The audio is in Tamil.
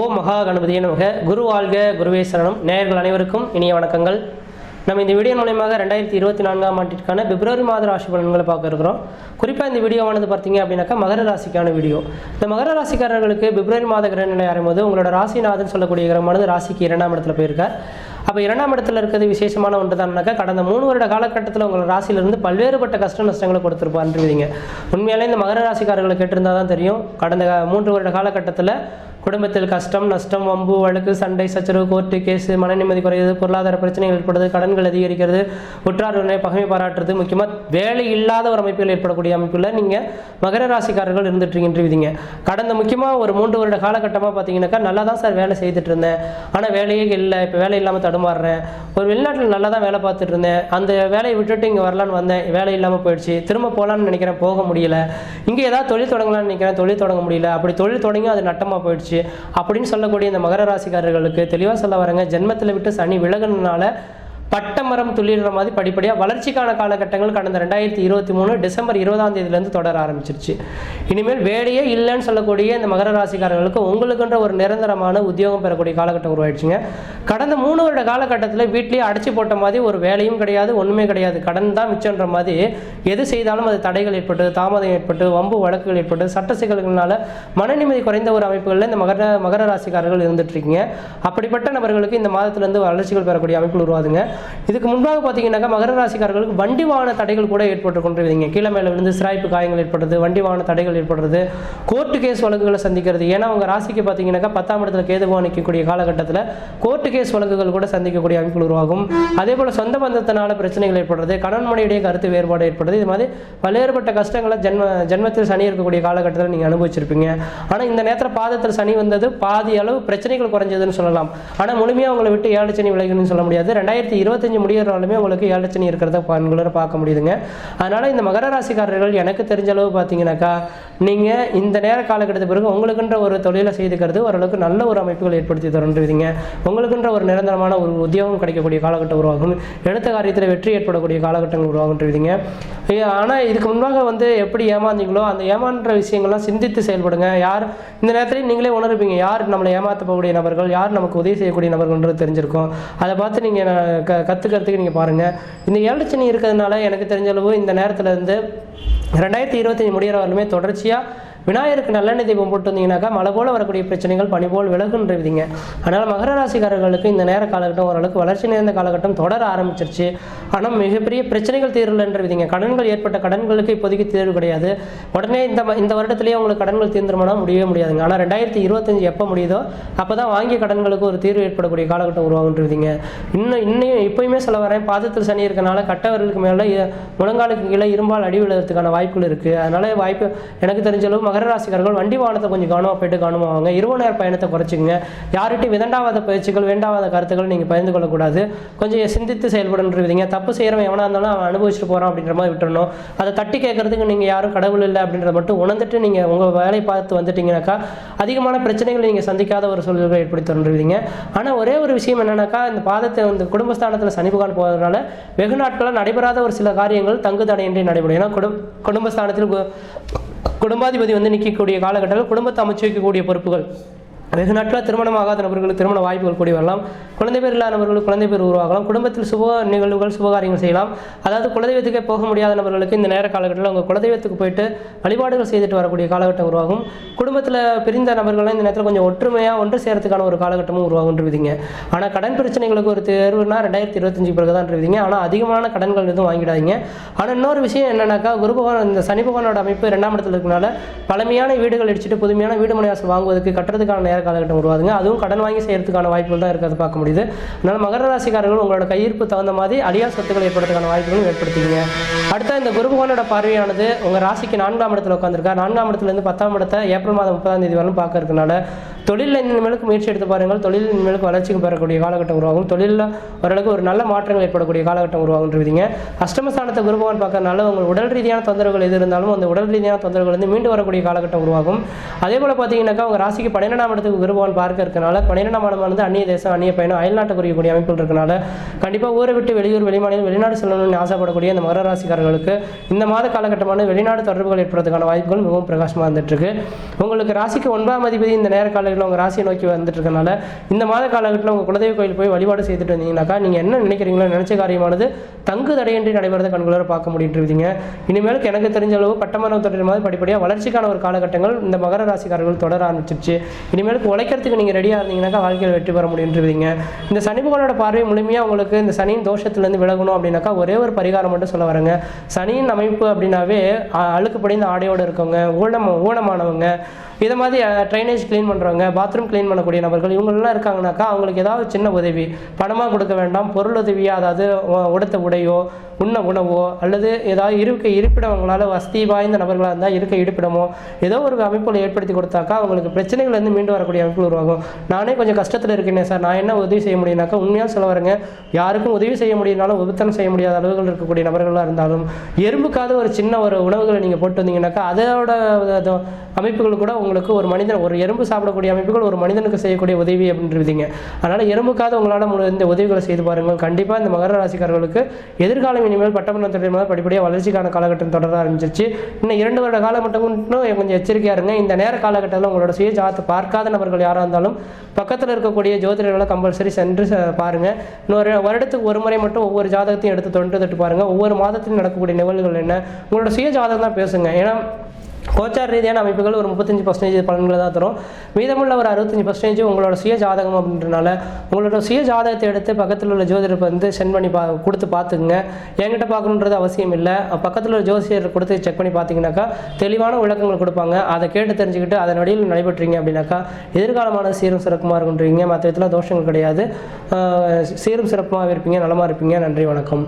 ஓம் மகா கணபதிய நமக. குரு வாழ்க குருவே சரணம். நேயர்கள் அனைவருக்கும் இனிய வணக்கங்கள். நம்ம இந்த வீடியோ மூலயமாக ரெண்டாயிரத்தி இருபத்தி நான்காம் ஆண்டிற்கான பிப்ரவரி மாத ராசி பலன்களை பார்க்க இருக்கிறோம். குறிப்பாக இந்த வீடியோவானது பார்த்தீங்க அப்படின்னாக்கா மகர ராசிக்கான வீடியோ. இந்த மகர ராசிக்காரர்களுக்கு பிப்ரவரி மாத கிரகநிலை ஆரம்பிது உங்களோட ராசிநாதன் சொல்லக்கூடிய கிரகமானது ராசிக்கு இரண்டாம் இடத்துல போயிருக்கார். அப்போ இரண்டாம் இடத்துல இருக்கிறது விசேஷமான ஒன்று தான்னாக்கா கடந்த மூணு வருட காலகட்டத்தில் உங்களோட ராசியிலிருந்து பல்வேறுபட்ட கஷ்ட நஷ்டங்களை கொடுத்துருப்பான்றீங்க உண்மையாலே இந்த மகர ராசிக்காரர்களை கேட்டிருந்தா தான் தெரியும். கடந்த மூன்று வருட காலகட்டத்தில் குடும்பத்தில் கஷ்டம் நஷ்டம் வம்பு வழக்கு சண்டை சச்சரவு கோர்ட்டு கேஸு மன நிம்மதி குறையுது பொருளாதார பிரச்சனைகள் ஏற்படுது கடன்கள் அதிகரிக்கிறது உற்றார் பகமை பாராட்டுறது முக்கியமாக வேலை இல்லாத ஒரு அமைப்பில் ஏற்படக்கூடிய அமைப்பில் நீங்கள் மகர ராசிக்காரர்கள் இருந்துட்டு இருக்கீங்க கடந்த முக்கியமாக ஒரு மூன்று வருட காலகட்டமாக பார்த்தீங்கன்னாக்கா நல்லா தான் சார் வேலை செய்துட்டு இருந்தேன் ஆனால் வேலையே இல்லை இப்போ வேலை இல்லாமல் தடுமாறுறேன். ஒரு வெளிநாட்டில் நல்லா தான் வேலை பார்த்துட்டு இருந்தேன் அந்த வேலையை விட்டுட்டு இங்கே வரலான்னு வந்தேன். வேலை இல்லாமல் போயிடுச்சு. திரும்ப போகலான்னு நினைக்கிறேன் போக முடியல. இங்கே ஏதாவது தொழில் தொடங்கலாம்னு நினைக்கிறேன் தொழில் தொடங்க முடியல. அப்படி தொழில் தொடங்கி அது நட்டமாக போயிடுச்சு. அப்படின்னு சொல்லக்கூடிய இந்த மகர ராசிக்காரர்களுக்கு தெளிவாக சொல்ல வரங்க. ஜென்மத்தில் விட்டு சனி விலகுனால பட்டமரம் துள்ளிடுற மாதிரி படிப்படியாக வளர்ச்சிக்கான காலகட்டங்கள் கடந்த ரெண்டாயிரத்தி இருபத்தி மூணு டிசம்பர் இருபதாம் தேதியிலேருந்து தொடர ஆரம்பிச்சிருச்சு. இனிமேல் வேலையே இல்லைன்னு சொல்லக்கூடிய இந்த மகர ராசிக்காரர்களுக்கு உங்களுக்குன்ற ஒரு நிரந்தரமான உத்தியோகம் பெறக்கூடிய காலகட்டம் உருவாயிடுச்சுங்க. கடந்த மூணு வருட காலகட்டத்தில் வீட்லேயே அடைச்சி போட்ட மாதிரி ஒரு வேலையும் கிடையாது ஒன்றுமே கிடையாது. கடன் தான் மிச்சன்ற மாதிரி எது செய்தாலும் அது தடைகள் ஏற்பட்டு தாமதம் ஏற்பட்டு வம்பு வழக்குகள் ஏற்பட்டு சட்ட சிக்கல்களால் மன நிம்மதி குறைந்த ஒரு அமைப்புகளில் இந்த மகர மகர ராசிக்காரர்கள் இருந்துட்டு இருக்கீங்க. அப்படிப்பட்ட நபர்களுக்கு இந்த மாதத்திலிருந்து வளர்ச்சிகள் பெறக்கூடிய அமைப்புகள் உருவாதுங்க இதுக்கு முன்பாக பார்த்தீங்கன்னாக்கா மகர ராசிக்காரர்களுக்கு வண்டி வாகன தடைகள் கூட ஏற்பட்டு கொண்டிருந்தீங்க கீழே மேலே விழுந்து சிராய்ப்பு காயங்கள் ஏற்படுறது வண்டி வாகன தடைகள் ஏற்படுறது கோர்ட்டு கேஸ் வழக்குகளை சந்திக்கிறது. ஏன்னா உங்கள் ராசிக்கு பார்த்தீங்கன்னாக்கா பத்தாம் இடத்துல கேது நிற்கக்கூடிய காலகட்டத்தில் கோர்ட்டு கேஸ் வழக்குகள் கூட சந்திக்கக்கூடிய அமைப்புகள் உருவாகும். அதே போல் சொந்த பந்தத்தினால பிரச்சனைகள் ஏற்படுறது கணவன் மனைவிடைய கருத்து வேறுபாடு ஏற்படுது இது மாதிரி பல்வேறுபட்ட கஷ்டங்களை ஜென்ம ஜென்மத்தில் சனி இருக்கக்கூடிய காலகட்டத்தில் நீங்கள் அனுபவிச்சிருப்பீங்க. ஆனால் இந்த நேரத்தில் பாதத்தில் சனி வந்தது பாதி அளவு பிரச்சனைகள் குறைஞ்சதுன்னு சொல்லலாம். ஆனால் முழுமையாக உங்களை விட்டு ஏழு சனி விலகுன்னு சொல்ல முடியாது. ரெண்டாயிரத்தி இருபது இருபத்தஞ்சு முடியறனாலுமே உங்களுக்கு ஏழச்சனி இருக்கிறத பண்களை பார்க்க முடியுதுங்க. அதனால் இந்த மகர ராசிக்காரர்கள் எனக்கு தெரிஞ்ச அளவு பார்த்தீங்கன்னாக்கா நீங்கள் இந்த நேர காலகட்டத்து பிறகு உங்களுக்குன்ற ஒரு தொழிலை செய்துக்கிறது ஓரளவுக்கு நல்ல ஒரு அமைப்புகள் ஏற்படுத்தி தருன்றீங்க. உங்களுக்குன்ற ஒரு நிரந்தரமான ஒரு உத்தியோகம் கிடைக்கக்கூடிய காலகட்டம் உருவாகும். எடுத்த காரியத்தில் வெற்றி ஏற்படக்கூடிய காலகட்டங்கள் உருவாகுன்றீங்க. ஆனால் இதுக்கு முன்பாக வந்து எப்படி ஏமாந்தீங்களோ அந்த ஏமான்ற விஷயங்கள்லாம் சிந்தித்து செயல்படுங்க. யார் இந்த நேரத்துலையும் நீங்களே உணர்வீங்க யார் நம்மளை ஏமாற்ற போகக்கூடிய நபர்கள் யார் நமக்கு உதவி செய்யக்கூடிய நபர்கள்ன்றது தெரிஞ்சிருக்கும். அதை பார்த்து நீங்கள் க கற்றுக்கிறதுக்கு நீங்கள் பாருங்கள் இந்த ஏழச்சனி இருக்கிறதுனால எனக்கு தெரிஞ்ச அளவு இந்த நேரத்தில் இருந்து ரெண்டாயிரத்தி இருபத்தஞ்சி முடிகிற வரலுமே தொடர்ச்சியாக விநாயகருக்கு நல்லெண்ணெய் தீபம் போட்டு வந்தீங்கன்னாக்கா மழை போல் வரக்கூடிய பிரச்சனைகள் பனி போல் விலகுன்றவிதிங்க அதனால் மகர ராசிக்காரர்களுக்கு இந்த நேர காலகட்டம் ஓரளவுக்கு வளர்ச்சி நிறைந்த காலகட்டம் தொடர ஆரம்பிச்சிருச்சு. ஆனால் மிகப்பெரிய பிரச்சனைகள் தீரலன்றவிதிங்க கடன்கள் ஏற்பட்ட கடன்களுக்கு இப்போதைக்கு தீர்வு கிடையாது. உடனே இந்த ம- இந்த வருடத்திலேயே உங்களுக்கு கடன்கள் தீர்ந்துருமானா முடியவே முடியாதுங்க. ஆனால் ரெண்டாயிரத்தி இருபத்தஞ்சு எப்போ முடியுதோ அப்போ தான் வாங்கிய கடன்களுக்கு ஒரு தீர்வு ஏற்படக்கூடிய காலகட்டம் உருவாகுன்றவிதிங்க இன்னும் இன்னும் இப்போயுமே சொல்ல வரேன். பாதத்தில் சனி இருக்கனால கட்டவர்களுக்கு மேலே முழங்காலுக்கு கீழே இரும்பால் அடி விழுறதுக்கான வாய்ப்புகள் இருக்குது அதனால வாய்ப்பு எனக்கு தெரிஞ்ச அளவு மகர ராசிக்காரர்கள் வண்டி வாகனத்தை கொஞ்சம் கவனமாக போயிட்டு கவனமாவாங்க இரவு நேர பயணத்தை குறைச்சிங்க யார்கிட்டையும் விதண்டாவாத பயிற்சிகள் வேண்டாவாத கருத்துக்கள் நீங்கள் பகிர்ந்து கொள்ளக்கூடாது. கொஞ்சம் சிந்தித்து செயல்படுன்றீங்க தப்பு செய்கிறவன் எவனாக இருந்தாலும் அவன் அனுபவிச்சுட்டு போகிறான் அப்படின்ற மாதிரி விட்டுறணும். அதை தட்டி கேட்கறதுக்கு நீங்கள் யாரும் கடவுள் இல்லை அப்படின்றத மட்டும் உணர்ந்துட்டு நீங்கள் உங்கள் வேலையை பார்த்து வந்துட்டீங்கன்னாக்கா அதிகமான பிரச்சனைகளை நீங்கள் சந்திக்காத ஒரு சூழல்களை ஏற்படுத்தி தோன்றுவீங்க ஆனால் ஒரே ஒரு விஷயம் என்னன்னாக்கா இந்த பாதத்தை வந்து குடும்பஸ்தானத்தில் சனி போகிறதுனால வெகு நாட்களாக நடைபெறாத ஒரு சில காரியங்கள் தங்கு தடையின்றி நடைபெறும். ஏன்னா குடும் குடும்பஸ்தானத்தில் குடும்பாதிபதி வந்து நிற்கக்கூடிய காலகட்டத்தில் குடும்பத்தை அமைச்சு வைக்கக்கூடிய பொறுப்புகள். வெகு நாட்களாக திருமணம் ஆகாத நபர்களுக்கு திருமண வாய்ப்புகள் கூடி வரலாம். குழந்தை பேர் இல்லாத நபர்களுக்கு குழந்தை பேர் உருவாகலாம். குடும்பத்தில் சுப நிகழ்வுகள் சுபகாரியங்கள் செய்யலாம். அதாவது குலதெய்வத்துக்கே போக முடியாத நபர்களுக்கு இந்த நேர காலகட்டத்தில் உங்கள் குலதெய்வத்துக்கு போயிட்டு வழிபாடுகள் செய்துட்டு வரக்கூடிய காலகட்டம் உருவாகும். குடும்பத்தில் பிரிந்த நபர்கள்லாம் இந்த நேரத்தில் கொஞ்சம் ஒற்றுமையாக ஒன்று சேரத்துக்கான ஒரு காலகட்டமும் உருவாகுன்றவிதிங்க ஆனால் கடன் பிரச்சனைகளுக்கு ஒரு தேர்வுனா ரெண்டாயிரத்தி இருபத்தஞ்சு பிறகு தான் இருக்குதுங்க ஆனால் அதிகமான கடன்கள் எதுவும் வாங்கிடாதீங்க. ஆனால் இன்னொரு விஷயம் என்னன்னாக்கா குரு பகவான் இந்த சனி பகவானோட அமைப்பு ரெண்டாம் இடத்துல இருக்கனால பழமையான வீடுகள் இடிச்சிட்டு புதுமையான வீடு மனைவாசல் வாங்குவதற்கு கட்டுறதுக்கான நேரம் காலகட்டம் உருவாதுங்க அதுவும் கடன் வாங்கி செய்யறதுக்கான வாய்ப்புகள் தான் இருக்கிறது பார்க்க முடியுது. அதனால மகர ராசிக்காரர்கள் உங்களோட கையிருப்பு தகுந்த மாதிரி அழியா சொத்துக்கள் ஏற்படுறதுக்கான வாய்ப்புகளும் ஏற்படுத்திங்க அடுத்த இந்த குருபகவானோட பார்வையானது உங்கள் ராசிக்கு நான்காம் இடத்துல உட்காந்துருக்கா நான்காம் இடத்துலேருந்து பத்தாம் இடத்தை ஏப்ரல் மாதம் முப்பதாம் தேதி வரலும் பார்க்க இருக்கனால தொழிலில் இனிமேலுக்கு முயற்சி எடுத்து பாருங்கள். தொழில் இனிமேலுக்கு வளர்ச்சிக்கு பெறக்கூடிய காலகட்டம் உருவாகும். தொழிலில் ஓரளவுக்கு ஒரு நல்ல மாற்றங்கள் ஏற்படக்கூடிய காலகட்டம் உருவாகுன்றீங்க அஷ்டமஸ்தானத்தை குருபவன் பார்க்கறதுனால உங்கள் உடல் ரீதியான தொந்தரவுகள் எது இருந்தாலும் அந்த உடல் ரீதியான தொந்தரவுகள் வந்து மீண்டு வரக்கூடிய காலகட்டம் உருவாகும். அதே போல் பார்த்தீங்கன்னாக்கா உங்கள் ராசிக்கு பன்னிரெண்டாம் இடத்துக்கு குருபவன் பார்க்க இருக்கனால பன்னிரெண்டாம் இடம் வந்து அந்நிய தேசம் அந்நிய பயணம் அயல்நாட்டை குறிக்கக்கூடிய அமைப்புகள் இருக்கனால கண்டிப்பாக ஊரை விட்டு வெளியூர் வெளிமாநிலம் வெளிநாடு செல்லணும்னு ஆசைப்படக்கூடிய இந்த மகர ராசிக்காரர்களுக்கு இந்த மாத காலகட்டமான வெளிநாடு தொடர்புகள் ஏற்படுறதுக்கான வாய்ப்புகள் மிகவும் பிரகாசமாக இருந்துட்டு இருக்கு. உங்களுக்கு ராசிக்கு ஒன்பதாம் அதிபதி இந்த நேர கால காலகட்டத்தில் உங்கள் ராசியை நோக்கி வந்துட்டு இருக்கனால இந்த மாத காலகட்டத்தில் உங்கள் குலதெய்வ கோயில் போய் வழிபாடு செய்துட்டு வந்தீங்கன்னாக்கா நீங்கள் என்ன நினைக்கிறீங்களோ நினைச்ச காரியமானது தங்கு தடையின்றி நடைபெறத கண்களார பார்க்க முடியுன்றீங்க இனிமேலுக்கு எனக்கு தெரிஞ்ச அளவு பட்டமரம் தொழில் மாதிரி படிப்படியாக வளர்ச்சிக்கான ஒரு காலகட்டங்கள் இந்த மகர ராசிக்காரர்கள் தொடர ஆரம்பிச்சிருச்சு. இனிமேலுக்கு உழைக்கிறதுக்கு நீங்கள் ரெடியாக இருந்தீங்கன்னாக்கா வாழ்க்கையில் வெற்றி பெற முடியுன்றீங்க இந்த சனிபகவானோட பார்வை முழுமையாக உங்களுக்கு இந்த சனியின் தோஷத்துலேருந்து விலகணும் அப்படின்னாக்கா ஒரே ஒரு பரிகாரம் மட்டும் சொல்ல வரேங்க. சனியின் அமைப்பு அப்படின்னாவே அழுக்கு படிந்த ஆடையோடு இருக்கவங்க ஊனம் ஊனமானவங்க இதை மாதிரி ட்ரைனேஜ் க்ளீன் பண்ணுறவங்க பாத்ரூம் க்ளீன் பண்ணக்கூடிய நபர்கள் இவங்களெலாம் இருக்காங்கனாக்கா அவங்களுக்கு ஏதாவது சின்ன உதவி. பணமாக கொடுக்க வேண்டாம் பொருள் உதவியாக அதாவது உடுத்த உடையோ உண்ண உணவோ அல்லது ஏதாவது இருக்க இருப்பிடம் அவங்களால வசதி வாய்ந்த நபர்களாக இருந்தால் இருக்க இருப்பிடமோ ஏதோ ஒரு அமைப்புகளை ஏற்படுத்தி கொடுத்தாக்கா அவங்களுக்கு பிரச்சனைகள்லேருந்து மீண்டு வரக்கூடிய அமைப்பு உருவாகும். நானே கொஞ்சம் கஷ்டத்தில் இருக்கேனே சார். நான் என்ன உதவி செய்ய முடியும்னாக்கா உண்மையாக சொல்ல வரேங்க. யாருக்கும் உதவி செய்ய முடியினாலும் உபத்தனம் செய்ய முடியாத அளவுகள் இருக்கக்கூடிய நபர்களாக இருந்தாலும் எறும்புக்காவது ஒரு சின்ன ஒரு உணவுகளை நீங்கள் போட்டு வந்தீங்கன்னாக்கா அதோட அது அமைப்புகள் கூட உங்களுக்கு ஒரு மனிதன் ஒரு எறும்பு சாப்பிடக்கூடிய அமைப்புகள் ஒரு மனிதனுக்கு செய்யக்கூடிய உதவி அப்படின்றீங்க அதனால் எறும்புக்காக உங்களால் முழு இந்த உதவிகளை செய்து பாருங்கள். கண்டிப்பாக இந்த மகர ராசிக்காரர்களுக்கு எதிர்காலம் இனிமேல் பட்டமன்ற தொழில் படிப்படியாக வளர்ச்சிக்கான காலகட்டம் தொடர ஆரம்பிச்சிருச்சு. இன்னும் இரண்டு வருட காலம் மட்டும் இன்னும் கொஞ்சம் எச்சரிக்கையாக இருங்க. இந்த நேர காலகட்டத்தில் உங்களோட சுய ஜாதத்தை பார்க்காத நபர்கள் யாராக இருந்தாலும் பக்கத்தில் இருக்கக்கூடிய ஜோதிடர்களை கம்பல்சரி சென்று பாருங்க. இன்னொரு வருடத்துக்கு ஒரு முறை மட்டும் ஒவ்வொரு ஜாதகத்தையும் எடுத்து தொண்டு தொட்டு பாருங்க. ஒவ்வொரு மாதத்திலும் நடக்கக்கூடிய நிகழ்வுகள் என்ன? உங்களோட சுய ஜாதகம் தான் பேசுங்க. ஏன்னா கோச்சார் ரீதியான அமைப்புகள் ஒரு முப்பத்தஞ்சு பர்சன்டேஜ் பலன்களை தான் தரும். மீதமுள்ள ஒரு அறுபத்தஞ்சு பர்சன்டேஜ் உங்களோட சுய ஜாதகம் அப்படின்றனால உங்களோட சுய ஜாதகத்தை எடுத்து பக்கத்தில் உள்ள ஜோதிடருக்கு வந்து சென்ட் பண்ணி பா கொடுத்து பார்த்துக்குங்க. என்கிட்ட பார்க்கணுன்றது அவசியம் இல்லை. பக்கத்தில் உள்ள ஜோசியர் கொடுத்து செக் பண்ணி பார்த்தீங்கன்னாக்கா தெளிவான விளக்கங்கள் கொடுப்பாங்க. அதை கேட்டு தெரிஞ்சுக்கிட்டு அதன் அடியில் நடைபெற்றீங்க அப்படின்னாக்கா எதிர்காலமான சீரும் சிறப்புமாக இருக்குன்றீங்க. மற்ற விதத்தில் தோஷங்கள் கிடையாது. சீரும் சிறப்புமாக இருப்பீங்க. நலமாக இருப்பீங்க. நன்றி வணக்கம்.